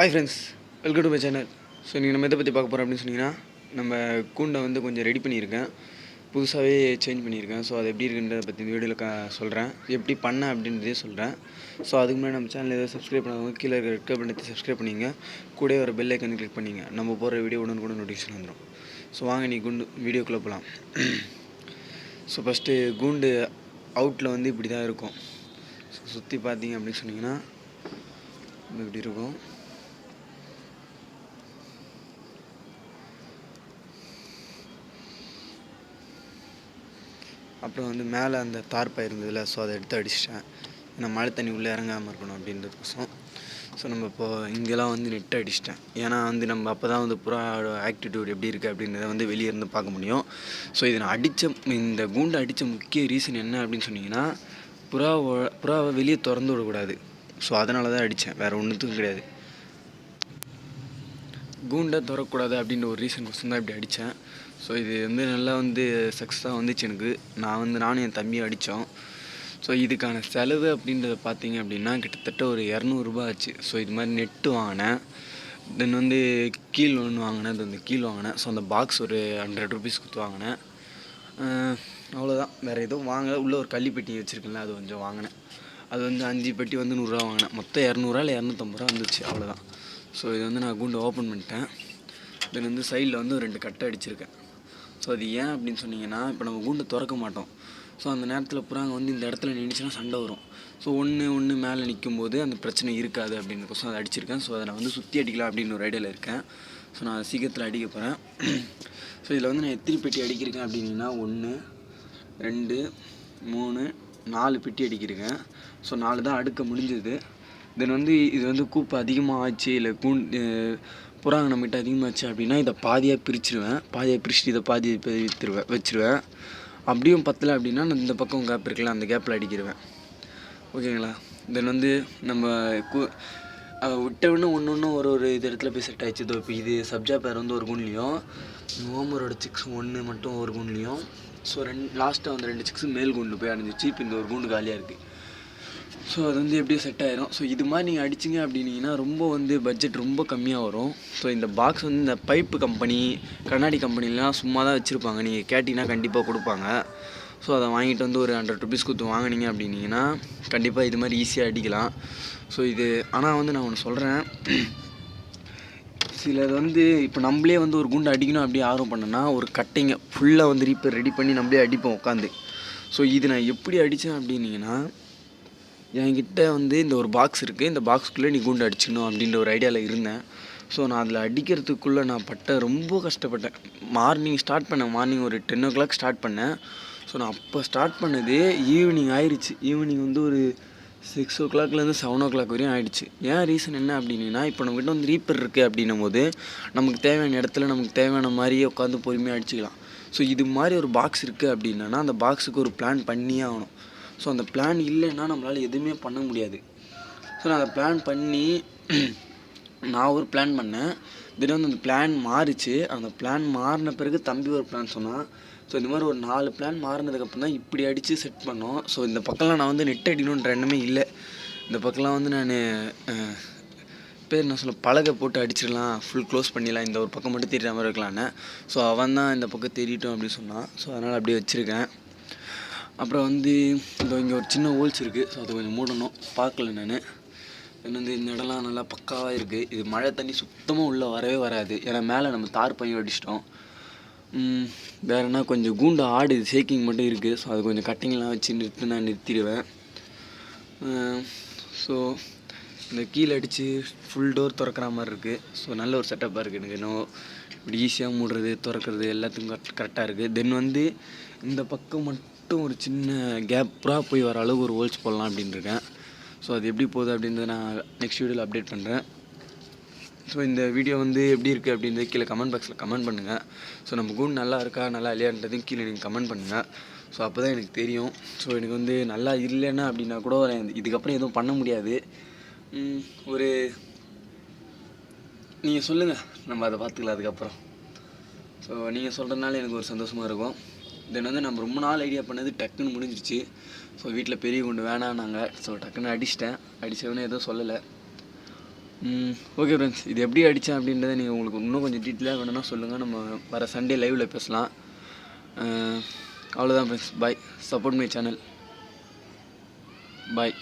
Hi friends welcome to my channel so நீங்கள் நம்ம எதை பற்றி பார்க்க போகிறோம் அப்படின்னு சொன்னீங்கன்னா நம்ம கூண்டை வந்து கொஞ்சம் ரெடி பண்ணியிருக்கேன். புதுசாகவே சேஞ்ச் பண்ணியிருக்கேன். ஸோ அது எப்படி இருக்குன்றதை பற்றி இந்த வீடியோவில் கா சொல்கிறேன் எப்படி பண்ணேன் அப்படின்றதே சொல்கிறேன் ஸோ அதுக்கு முன்னாடி நம்ம சேனல் எதாவது சப்ஸ்கிரைப் பண்ணாதவங்க கீழே இருக்க ரெட் கலர் பண்ணி சப்ஸ்கிரைப் பண்ணிங்க. கூட ஒரு பெல் ஐக்கன் கிளிக் பண்ணிங்க. நம்ம போகிற வீடியோ உடனே கூட நோட்டிஃபிகேஷன் வந்துடும் ஸோ வாங்க நீ குண்டு வீடியோக்குள்ளே போகலாம் ஸோ ஃபஸ்ட்டு கூண்டு அவுட்டில் வந்து இப்படி தான் இருக்கும். ஸோ சுற்றி பார்த்தீங்க அப்படின்னு சொன்னிங்கன்னா இப்படி இருக்கும். அப்புறம் வந்து மேலே அந்த தார்ப்பாக இருந்ததில்ல ஸோ அதை எடுத்து அடிச்சிட்டேன். ஏன்னா மழை தண்ணி உள்ளே இறங்காமல் இருக்கணும் அப்படின்றதுக்கோசம் ஸோ நம்ம இப்போது இங்கெல்லாம் வந்து நெட் அடிச்சிட்டேன். ஏன்னா வந்து நம்ம அப்போ தான் வந்து புறாவோட ஆக்டிடியூட் எப்படி இருக்குது அப்படின்றத வந்து வெளியே இருந்து பார்க்க முடியும். ஸோ இதை நான் அடித்த இந்த கூண்டை அடித்த முக்கிய ரீசன் என்ன அப்படின்னு சொன்னீங்கன்னா புறாவை புறாவை வெளியே திறந்து விடக்கூடாது. ஸோ அதனால தான் அடித்தேன். வேறு ஒன்றுத்துக்கும் கிடையாது. கூண்டை திறக்கூடாது அப்படின்ற ஒரு ரீசன் கொஸ்டின் தான் இப்படி அடித்தேன். ஸோ இது வந்து நல்லா வந்து சக்ஸஸாக வந்துச்சு எனக்கு. நான் வந்து நானும் என் தம்பியும் அடித்தோம். ஸோ இதுக்கான செலவு அப்படின்றத பார்த்தீங்க அப்படின்னா கிட்டத்தட்ட ஒரு இரநூறுபா ஆச்சு. ஸோ இது மாதிரி நெட்டு வாங்கினேன். தென் வந்து கீழ் ஒன்று வாங்கினேன். அது வந்து கீழ் வாங்கினேன். ஸோ அந்த பாக்ஸ் ஒரு ஹண்ட்ரட் ருபீஸ் கொடுத்து வாங்கினேன். அவ்வளோதான் வேறு எதுவும் வாங்கல. உள்ளே ஒரு கள்ளிப்பெட்டி வச்சுருக்கேன்ல அது கொஞ்சம் வாங்கினேன். அது வந்து அஞ்சு பெட்டி வந்து நூறுரூவா வாங்கினேன். மொத்தம் இரநூறுவா இல்லை இரநூத்தம்பது ரூபா வந்துச்சு. அவ்வளோதான் ஸோ இது வந்து நான் குண்டு ஓப்பன் பண்ணிட்டேன். தென் வந்து சைடில் வந்து ஒரு ரெண்டு கட்டை அடிச்சிருக்கேன். ஸோ அது ஏன் அப்படின்னு சொன்னீங்கன்னா இப்போ நம்ம கூண்டை திறக்க மாட்டோம். ஸோ அந்த நேரத்தில் புறாங்க வந்து இந்த இடத்துல நின்றுச்சுன்னா சண்டை வரும். ஸோ ஒன்று ஒன்று மேலே நிற்கும் போது அந்த பிரச்சனை இருக்காது அப்படின்றக்கோசம் அதை அடிச்சிருக்கேன். ஸோ அதை நான் வந்து சுற்றி அடிக்கலாம் அப்படின்னு ஒரு ஐடியாவில் இருக்கேன். ஸோ நான் சீக்கிரத்தில் அடிக்க போகிறேன் ஸோ இதில் வந்து நான் எத்தனை பெட்டி அடிக்கிருக்கேன் அப்படின்னா ஒன்று ரெண்டு மூணு நாலு பெட்டி அடிக்கிருக்கேன் ஸோ நாலு தான் அடுக்க முடிஞ்சது. தென் வந்து இது வந்து கூப்பு அதிகமாக ஆச்சு இல்லை கூண்டு புறாங்க நம்மகிட்ட அதிகமாச்சு அப்படின்னா இதை பாதியாக பிரிச்சுருவேன். பாதியாக பிரிச்சுட்டு இதை பாதி விற்றுருவேன் வச்சுருவேன். அப்படியும் பத்தலை அப்படின்னா நான் இந்த பக்கம் கேப் இருக்குல்ல அந்த கேப்பில் அடிக்கிருவேன். ஓகேங்களா? தென் வந்து நம்ம கு விட்ட ஒன்று ஒன்று ஒரு ஒரு இது இடத்துல போய் செட் ஆகிடுச்சு இப்போ இது சப்ஜா பேர் வந்து ஒரு குண்லேயும் ஓமரோட சிக்ஸ் ஒன்று மட்டும் ஒரு குண்லேயும் ஸோ ரெண்டு லாஸ்ட்டாக வந்து ரெண்டு சிக்ஸ் மேல் குண்டு போய் அடைஞ்சிச்சு. இப்போ இந்த ஒரு குண்டு காலியாக இருக்குது ஸோ அது வந்து எப்படியும் செட் ஆயிரும். ஸோ இது மாதிரி நீங்கள் அடிச்சிங்க அப்படின்னீங்கன்னா ரொம்ப வந்து பட்ஜெட் ரொம்ப கம்மியாக வரும். ஸோ இந்த பாக்ஸ் வந்து இந்த பைப்பு கம்பெனி கண்ணாடி கம்பெனிலாம் சும்மா தான் வச்சுருப்பாங்க. நீங்கள் கேட்டிங்கன்னா கண்டிப்பாக கொடுப்பாங்க. ஸோ அதை வாங்கிட்டு வந்து ஒரு ஹண்ட்ரட் ருபீஸ் கொடுத்து வாங்கினீங்க அப்படின்னீங்கன்னா கண்டிப்பாக இது மாதிரி ஈஸியாக அடிக்கலாம். ஸோ இது ஆனால் வந்து நான் ஒன்று சொல்கிறேன் சிலது வந்து இப்போ நம்மளே வந்து ஒரு குண்டு அடிக்கணும் அப்படியே ஆர்வம் பண்ணேன்னா ஒரு கட்டைங்க ஃபுல்லாக வந்து ரீப்பர் ரெடி பண்ணி நம்மளே அடிப்போம் உட்காந்து ஸோ இது நான் எப்படி அடித்தேன் அப்படின்னீங்கன்னா என்கிட்ட வந்து இந்த ஒரு பாக்ஸ் இருக்குது இந்த பாக்ஸ்க்குள்ளே நீ குண்டு அடிச்சிடணும் அப்படின்ற ஒரு ஐடியாவில் இருந்தேன். ஸோ நான் அதில் அடிக்கிறதுக்குள்ளே நான் பட்ட ரொம்ப கஷ்டப்பட்டேன். மார்னிங் ஸ்டார்ட் பண்ணேன் மார்னிங் ஒரு டென் ஓ கிளாக் ஸ்டார்ட் பண்ணேன். ஸோ நான் அப்போ ஸ்டார்ட் பண்ணது ஈவினிங் ஆயிடுச்சு ஈவினிங் வந்து ஒரு சிக்ஸ் ஓ கிளாக்லேருந்து செவன் ஓ கிளாக் வரையும் ஆயிடுச்சு. ஏன் ரீசன் என்ன அப்படின்னா இப்போ நம்மகிட்ட வந்து ரீப்பர் இருக்குது அப்படின்னும் போது நமக்கு தேவையான இடத்துல நமக்கு தேவையான மாதிரியே உட்காந்து பொறுமையாக அடிச்சுக்கலாம். ஸோ இது மாதிரி ஒரு பாக்ஸ் இருக்குது அப்படின்னா அந்த பாக்ஸுக்கு ஒரு பிளான் பண்ணியே ஆகணும். ஸோ அந்த பிளான் இல்லைன்னா நம்மளால் எதுவுமே பண்ண முடியாது. ஸோ நான் அந்த பிளான் பண்ணி நான் ஒரு பிளான் பண்ணேன். தினம் அந்த பிளான் மாறிச்சு. அந்த பிளான் மாறின பிறகு தம்பி ஒரு பிளான் சொன்னான். ஸோ இந்த மாதிரி ஒரு நாலு பிளான் மாறினதுக்கப்புறம் தான் இப்படி அடித்து செட் பண்ணோம். ஸோ இந்த பக்கம்லாம் நான் வந்து நெட் அடிக்கணுன்ற எண்ணமே இல்லை. இந்த பக்கம்லாம் வந்து நான் பேர் என்ன சொல்ல பலகை போட்டு அடிச்சிடலாம். ஃபுல் க்ளோஸ் பண்ணிடலாம். இந்த ஒரு பக்கம் மட்டும் தெரியாமல் இருக்கலான்னு ஸோ அவன் தான் இந்த பக்கம் தெரியட்டும் அப்படின்னு சொன்னான். ஸோ அதனால் அப்படியே வச்சுருக்கேன். அப்புறம் வந்து இதோ இங்கே ஒரு சின்ன ஹோல்ஸ் இருக்குது ஸோ அதை கொஞ்சம் மூடணும். பார்க்கல நான். வந்து இந்த இடம்லாம் நல்லா பக்காவாக இருக்குது இது மழை தண்ணி சுத்தமாக உள்ளே வரவே வராது. ஏன்னா மேலே நம்ம தார் பையன் அடிச்சிட்டோம் வேறு என்ன கொஞ்சம் கூண்டு ஆடுது ஷேக்கிங் மட்டும் இருக்குது ஸோ அது கொஞ்சம் கட்டிங்லாம் வச்சு நிறுத்து நான் நிறுத்திடுவேன். ஸோ இந்த கீழே அடித்து ஃபுல் டோர் திறக்கிற மாதிரி இருக்குது ஸோ நல்ல ஒரு செட்டப்பாக இருக்குது எனக்கு இன்னும் இப்படி ஈஸியாக மூடுறது திறக்கிறது எல்லாத்துக்கும் கரெக்ட் கரெக்டாக இருக்குது தென் வந்து இந்த பக்கம் மட்டும் மட்டும் ஒரு சின்ன கேப் போய் வர அளவுக்கு ஒரு ஹோல்ஸ் போடலாம் அப்படின்னு இருக்கேன். ஸோ அது எப்படி போகுது அப்படின்றத நான் நெக்ஸ்ட் வீடியோவில் அப்டேட் பண்ணுறேன் ஸோ இந்த வீடியோ வந்து எப்படி இருக்குது அப்படின்றது கீழே கமெண்ட் பாக்ஸில் கமெண்ட் பண்ணுங்கள் ஸோ நம்ம கூண்டு நல்லா இருக்கா நல்லா இல்லையான்றதையும் கீழே நீங்கள் கமெண்ட் பண்ணுங்கள் ஸோ அப்போ தான் எனக்கு தெரியும். ஸோ எனக்கு வந்து நல்லா இல்லைன்னா அப்படின்னா கூட இதுக்கப்புறம் எதுவும் பண்ண முடியாது. ஒரு நீங்கள் சொல்லுங்கள் நம்ம அதை பார்த்துக்கலாம் அதுக்கப்புறம். ஸோ நீங்கள் சொல்கிறதுனால எனக்கு ஒரு சந்தோஷமாக இருக்கும். தென் வந்து நம்ம ரொம்ப நாள் ஐடியா பண்ணது டக்குன்னு முடிஞ்சிருச்சு. ஸோ வீட்டில் பெரிய குண்டு வேணான்னாங்க. ஸோ டக்குன்னு அடிச்சிட்டேன். அடித்தவனே எதுவும் சொல்லலை. ஓகே ஃப்ரெண்ட்ஸ் இது எப்படி அடித்தேன் அப்படின்றத நீங்கள் உங்களுக்கு இன்னும் கொஞ்சம் டீட்டெயிலாக வேணும்னா சொல்லுங்கள் நம்ம வர சண்டே லைவில் பேசலாம். அவ்வளோதான் friends bye support my channel bye